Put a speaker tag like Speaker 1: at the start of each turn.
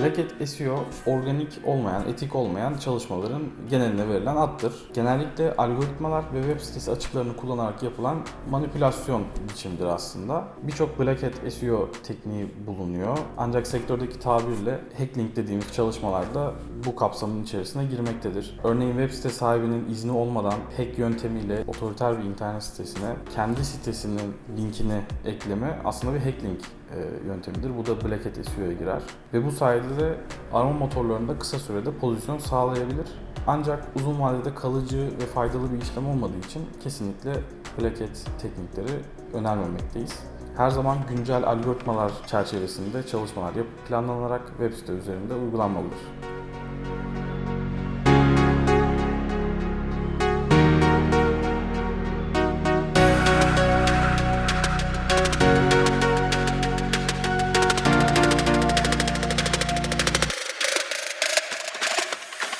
Speaker 1: Hat SEO organik olmayan, etik olmayan çalışmaların geneline verilen addır. Genellikle algoritmalar ve web sitesi açıklarını kullanarak yapılan manipülasyon biçimidir aslında. Birçok Black Hat SEO tekniği bulunuyor. Ancak sektördeki tabirle hacklink dediğimiz çalışmalarda bu kapsamın içerisine girmektedir. Örneğin web site sahibinin izni olmadan hack yöntemiyle otoriter bir internet sitesine kendi sitesinin linkini ekleme aslında bir hacklink e, yöntemidir. Bu da Black Hat SEO'ya girer. Ve bu sayede de arama motorlarında kısa sürede pozisyon sağlayabilir. Ancak uzun vadede kalıcı ve faydalı bir işlem olmadığı için kesinlikle Black Hat teknikleri önermemekteyiz. Her zaman güncel algoritmalar çerçevesinde çalışmalar yapıp planlanarak web site üzerinde uygulanmalıdır.